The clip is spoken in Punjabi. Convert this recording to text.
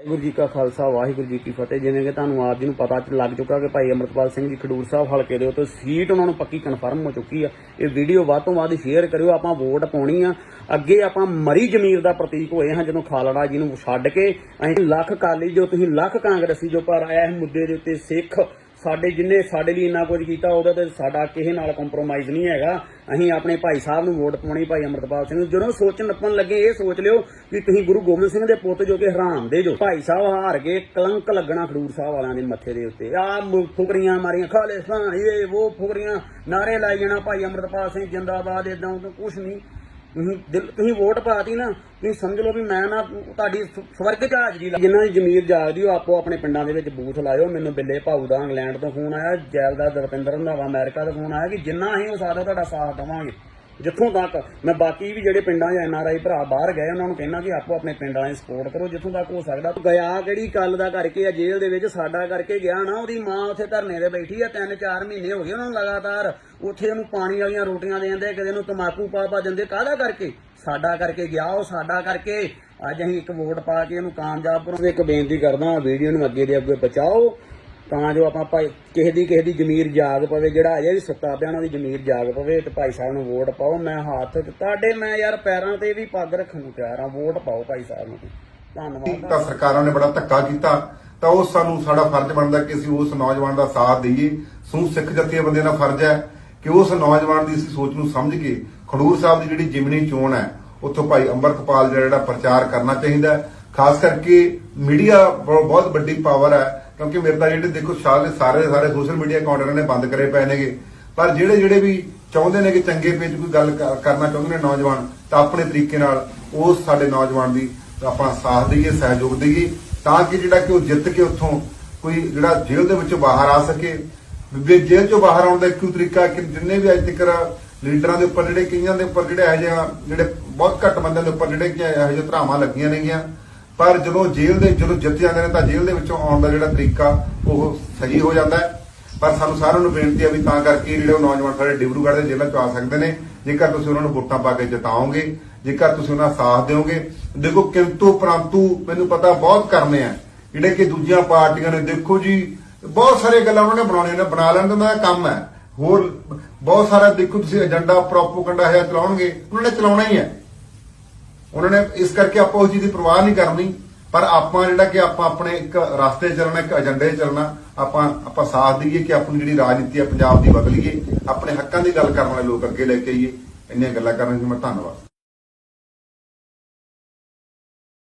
ਵਾਹਿਗੁਰੂ ਜੀ ਕਾ ਖਾਲਸਾ, ਵਾਹਿਗੁਰੂ ਜੀ ਕੀ ਫਤਿਹ। ਜਿਵੇਂ ਕਿ ਤੁਹਾਨੂੰ ਆਪ ਜੀ ਨੂੰ ਪਤਾ ਲੱਗ ਚੁੱਕਾ ਕਿ ਭਾਈ ਅਮਰਤਪਾਲ ਸਿੰਘ ਜੀ ਖਡੂਰ ਸਾਹਿਬ ਹਲਕੇ ਦੇ ਉੱਤੇ ਸੀਟ ਉਹਨਾਂ ਨੂੰ ਪੱਕੀ ਕਨਫਰਮ ਹੋ ਚੁੱਕੀ ਆ। ਇਹ ਵੀਡੀਓ ਵੱਧ ਤੋਂ ਵੱਧ ਸ਼ੇਅਰ ਕਰਿਓ, ਆਪਾਂ ਵੋਟ ਪਾਉਣੀ ਆ। ਅੱਗੇ ਆਪਾਂ ਮਰੀ ਜ਼ਮੀਰ ਦਾ ਪ੍ਰਤੀਕ ਹੋਏ ਹਾਂ ਜਦੋਂ ਖਾਲੜਾ ਜੀ ਨੂੰ ਛੱਡ ਕੇ। ਅਸੀਂ ਲੱਖ ਕਾਲੀ ਜੋ ਤੁਸੀਂ ਲੱਖ ਕਾਂਗਰਸੀ ਜੋ ਪਰ ਆਇਆ ਇਸ ਮੁੱਦੇ ਦੇ ਉੱਤੇ ਸਿੱਖ ਸਾਡੇ ਜਿੰਨੇ ਸਾਡੇ ਲਈ ਇੰਨਾ ਕੁਝ ਕੀਤਾ, ਉਹਦਾ ਤੇ ਸਾਡਾ ਕਿਸੇ ਨਾਲ ਕੰਪਰੋਮਾਈਜ਼ ਨਹੀਂ ਹੈਗਾ। ਅਸੀਂ ਆਪਣੇ ਭਾਈ ਸਾਹਿਬ ਨੂੰ ਵੋਟ ਪਾਉਣੀ, ਭਾਈ ਅਮਰਤਪਾਲ ਸਿੰਘ ਨੂੰ। ਜਦੋਂ ਸੋਚਣ ਨੱਪਣ ਲੱਗੇ, ਇਹ ਸੋਚ ਲਿਓ ਕਿ ਤੁਸੀਂ ਗੁਰੂ ਗੋਬਿੰਦ ਸਿੰਘ ਦੇ ਪੁੱਤ ਜੋ ਕਿ ਹਰਾਮ ਦੇ ਜੋ। ਭਾਈ ਸਾਹਿਬ ਹਾਰ ਕੇ ਕਲੰਕ ਲੱਗਣਾ ਖਡੂਰ ਸਾਹਿਬ ਵਾਲਿਆਂ ਦੇ ਮੱਥੇ ਦੇ ਉੱਤੇ। ਆ ਫੁਕਰੀਆਂ ਮਾਰੀਆਂ, ਖਾਲਿਸਤਾਨ, ਇਹ, ਉਹ ਫੁਕਰੀਆਂ ਨਾਰੇ ਲਾਈ ਜਾਣਾ ਭਾਈ ਅਮਰਤਪਾਲ ਸਿੰਘ, ਜਿੰਦਾਬਾਦ ਇਦਾਂ ਉਦਾਂ ਕੁਛ ਨਹੀਂ। ਤੁਸੀਂ ਦਿਲ ਤੁਸੀਂ ਵੋਟ ਪਾਤੀ ਨਾ, ਤੁਸੀਂ ਸਮਝ ਲਓ ਵੀ ਮੈਂ ਨਾ ਤੁਹਾਡੀ ਸ- ਸਵਰਗ ਚ ਹਾਜ਼ਰੀ ਲਾ ਜਿਨ੍ਹਾਂ ਦੀ ਜ਼ਮੀਰ ਜਾਗਦੀ, ਉਹ ਆਪੋ ਆਪਣੇ ਪਿੰਡਾਂ ਦੇ ਵਿੱਚ ਬੂਥ ਲਾਇਓ। ਮੈਨੂੰ ਬਿੱਲੇ ਭਾਊ ਦਾ ਇੰਗਲੈਂਡ ਤੋਂ ਫੋਨ ਆਇਆ ਜੈਲ ਦਾ ਦਰਪਿੰਦਰ ਰੰਧਾਵਾ ਅਮਰੀਕਾ ਤੋਂ ਫੋਨ ਆਇਆ ਕਿ ਜਿੰਨਾ ਅਸੀਂ ਉਹ ਸਾਰਾ ਤੁਹਾਡਾ ਸਾਥ ਦੇਵਾਂਗੇ। ਜਿੱਥੋਂ ਤੱਕ ਮੈਂ ਬਾਕੀ ਵੀ ਜਿਹੜੇ ਪਿੰਡਾਂ 'ਚ ਐਨ ਆਰ ਆਈ ਭਰਾ ਬਾਹਰ ਗਏ, ਉਹਨਾਂ ਨੂੰ ਕਹਿਣਾ ਕਿ ਆਪੋ ਆਪਣੇ ਪਿੰਡ ਵਾਲਿਆਂ ਦੀ ਸਪੋਰਟ ਕਰੋ, ਜਿੱਥੋਂ ਤੱਕ ਹੋ ਸਕਦਾ। ਗਿਆ ਕਿਹੜੀ ਕੱਲ ਦਾ ਕਰਕੇ ਆ, ਜੇਲ੍ਹ ਦੇ ਵਿੱਚ ਸਾਡਾ ਕਰਕੇ ਗਿਆ ਨਾ, ਉਹਦੀ ਮਾਂ ਉੱਥੇ ਧਰਨੇ ਤੇ ਬੈਠੀ ਆ, ਤਿੰਨ ਚਾਰ ਮਹੀਨੇ ਹੋ ਗਏ ਉਹਨਾਂ ਨੂੰ ਲਗਾਤਾਰ। ਉੱਥੇ ਉਹਨੂੰ ਪਾਣੀ ਵਾਲੀਆਂ ਰੋਟੀਆਂ ਦੇ ਦਿੰਦੇ ਕਦੇ ਉਹਨੂੰ ਤਮਾਕੂ ਪਾ ਪਾ ਦਿੰਦੇ, ਕਾਹਦਾ ਕਰਕੇ? ਸਾਡਾ ਕਰਕੇ ਗਿਆ, ਉਹ ਸਾਡਾ ਕਰਕੇ। ਅੱਜ ਅਸੀਂ ਇੱਕ ਵੋਟ ਪਾ ਕੇ ਉਹਨੂੰ ਕਾਮਯਾਬ ਕਰੋ। ਇੱਕ ਬੇਨਤੀ ਕਰਦਾ, ਵੀਡੀਓ ਨੂੰ ਅੱਗੇ ਦੇ ਅੱਗੇ ਬਚਾਓ। ਤਾਂ ਜੋ ਆਪਾਂ ਭਾਈ ਕਿਸੇ ਦੀ ਕਿਸੇ ਦੀ ਜ਼ਮੀਰ ਜਾਗ ਪਵੇ, ਜਿਹੜਾ ਅਜੇ ਵੀ ਸੁੱਤਾ ਪਿਆ, ਉਹਨਾਂ ਦੀ ਜ਼ਮੀਰ ਜਾਗ ਪਵੇ ਤੇ ਭਾਈ ਸਾਹਿਬ ਨੂੰ ਵੋਟ ਪਾਓ। ਮੈਂ ਹੱਥ ਤੁਹਾਡੇ ਮੈਂ ਯਾਰ ਪੈਰਾਂ ਤੇ ਵੀ ਪੱਗ ਰੱਖਣ ਨੂੰ ਤਿਆਰ ਆ ਵੋਟ ਪਾਓ ਭਾਈ ਸਾਹਿਬ ਨੂੰ। ਧੰਨਵਾਦ। ਤਾਂ ਸਰਕਾਰਾਂ ਨੇ ਬੜਾ ਧੱਕਾ ਕੀਤਾ। ਤਾਂ ਉਹ ਸਾਨੂੰ ਸਾਡਾ ਫਰਜ਼ ਬਣਦਾ ਕਿ ਅਸੀਂ ਉਸ ਨੌਜਵਾਨ ਦਾ ਸਾਥ ਦਈਏ। ਸੂ ਸਿੱਖ ਜਥੇਬੰਦੀਆਂ ਦਾ ਫਰਜ਼ ਹੈ ਕਿ ਉਸ ਨੌਜਵਾਨ ਦੀ ਅਸੀਂ ਸੋਚ ਨੂੰ ਸਮਝ ਕੇ ਖਡੂਰ ਸਾਹਿਬ ਦੀ ਜਿਹੜੀ ਜਿਮਨੀ ਚੋਣ ਹੈ, ਉੱਥੋਂ ਭਾਈ ਅੰਮ੍ਰਿਤਪਾਲ ਜਿਹੜਾ ਪ੍ਰਚਾਰ ਕਰਨਾ ਚਾਹੀਦਾ ਖਾਸ ਕਰਕੇ ਮੀਡੀਆ ਬਹੁਤ ਵੱਡੀ ਪਾਵਰ ਹੈ। ਕਿਉਂਕਿ ਮੇਰੇ ਤਾਂ ਜਿਹੜੇ ਦੇਖੋ ਸਾਰੇ ਸਾਰੇ ਸਾਰੇ ਸੋਸ਼ਲ ਮੀਡੀਆ ਅਕਾਊਂਟ ਇਹਨਾਂ ਨੇ ਬੰਦ ਕਰੇ ਪਏ ਨੇਗੇ। ਪਰ ਜਿਹੜੇ ਜਿਹੜੇ ਵੀ ਚਾਹੁੰਦੇ ਨੇ ਕਿ ਚੰਗੇ ਪੇਜ ਕੋਈ ਗੱਲ ਕਰਨਾ ਚਾਹੁੰਦੇ ਨੇ ਨੌਜਵਾਨ, ਤਾਂ ਆਪਣੇ ਤਰੀਕੇ ਨਾਲ ਉਸ ਸਾਡੇ ਨੌਜਵਾਨ ਦੀ ਆਪਾਂ ਸਾਥ ਦਈਏ, ਸਹਿਯੋਗ ਦਈਏ, ਤਾਂ ਕਿ ਜਿਹੜਾ ਕਿ ਉਹ ਜਿੱਤ ਕੇ ਉੱਥੋਂ ਕੋਈ ਜਿਹੜਾ ਜੇਲ੍ਹ ਦੇ ਵਿੱਚੋਂ ਬਾਹਰ ਆ ਸਕੇ। ਵੀ ਜੇਲ੍ਹ ਚੋਂ ਬਾਹਰ ਆਉਣ ਦਾ ਇੱਕੋ ਤਰੀਕਾ ਕਿ ਜਿੰਨੇ ਵੀ ਅੱਜ ਤੱਕ ਲੀਡਰਾਂ ਦੇ ਉੱਪਰ ਜਿਹੜੇ ਕਈਆਂ ਦੇ ਉੱਪਰ ਜਿਹੜੇ ਇਹੋ ਜਿਹਾ ਜਿਹੜੇ ਬਹੁਤ ਘੱਟ ਬੰਦਿਆਂ ਦੇ ਉੱਪਰ ਜਿਹੜੇ ਇਹੋ ਜਿਹੇ ਧਰਾਵਾਂ ਲੱਗੀਆਂ ਨੇਗੀਆਂ ਪਰ ਜਦੋਂ ਜੇਲ੍ਹ ਦੇ ਜਦੋਂ ਜਿੱਤ ਜਾਂਦੇ ਨੇ ਤਾਂ ਜੇਲ੍ਹ ਦੇ ਵਿੱਚੋਂ ਆਉਣ ਦਾ ਜਿਹੜਾ ਤਰੀਕਾ, ਉਹ ਸਹੀ ਹੋ ਜਾਂਦਾ ਹੈ। ਪਰ ਸਾਨੂੰ ਸਾਰਿਆਂ ਨੂੰ ਬੇਨਤੀ ਹੈ ਵੀ ਤਾਂ ਕਰਕੇ ਜਿਹੜੇ ਉਹ ਨੌਜਵਾਨ ਸਾਡੇ ਡਿਬਰੂਗੜ੍ਹ ਦੇ ਜੇਲ੍ਹਾਂ ਚ ਆ ਸਕਦੇ ਨੇ। ਜੇਕਰ ਤੁਸੀਂ ਉਹਨਾਂ ਨੂੰ ਵੋਟਾਂ ਪਾ ਕੇ ਜਿਤਾਓਗੇ, ਜੇਕਰ ਤੁਸੀਂ ਉਹਨਾਂ ਦਾ ਸਾਥ ਦਿਓਗੇ। ਦੇਖੋ, ਕਿੰਤੂ ਪਰੰਤੂ ਮੈਨੂੰ ਪਤਾ ਬਹੁਤ ਕਰਨੇ ਆ। ਜਿਹੜੇ ਕਿ ਦੂਜੀਆਂ ਪਾਰਟੀਆਂ ਨੇ, ਦੇਖੋ ਜੀ, ਬਹੁਤ ਸਾਰੇ ਗੱਲਾਂ ਉਹਨਾਂ ਨੇ ਬਣਾਉਣੀਆਂ ਨੇ, ਬਣਾ ਲੈਣ ਦਾ ਉਹਨਾਂ ਦਾ ਕੰਮ ਹੈ। ਹੋਰ ਬਹੁਤ ਸਾਰਾ, ਦੇਖੋ ਤੁਸੀਂ ਏਜੰਡਾ ਪ੍ਰੋਪੋਗੰਡਾ ਹੈ ਚਲਾਉਣਗੇ, ਉਹਨਾਂ ਨੇ ਚਲਾਉਣਾ ਹੀ ਹੈ। ਉਹਨਾਂ ਨੇ ਇਸ ਕਰਕੇ ਆਪਾਂ ਉਸ ਚੀਜ਼ ਦੀ ਪਰਵਾਹ ਨਹੀਂ ਕਰਨੀ, ਪਰ ਆਪਾਂ ਜਿਹੜਾ ਕਿ ਆਪਾਂ ਆਪਣੇ ਇੱਕ ਰਸਤੇ ਚੱਲਣਾ, ਇੱਕ ਏਜੰਡੇ ਚੱਲਣਾ, ਆਪਾਂ ਆਪਾਂ ਸਾਥ ਦਈਏ ਕਿ ਆਪਣੀ ਜਿਹੜੀ ਰਾਜਨੀਤੀ ਹੈ ਪੰਜਾਬ ਦੀ ਬਦਲੀਏ, ਆਪਣੇ ਹੱਕਾਂ ਦੀ ਗੱਲ ਕਰਨ ਵਾਲੇ ਲੋਕ ਅੱਗੇ ਲੈ ਕੇ ਆਈਏ। ਇੰਨੀਆਂ ਗੱਲਾਂ ਕਰਨ ਲਈ ਮੈਂ ਧੰਨਵਾਦ।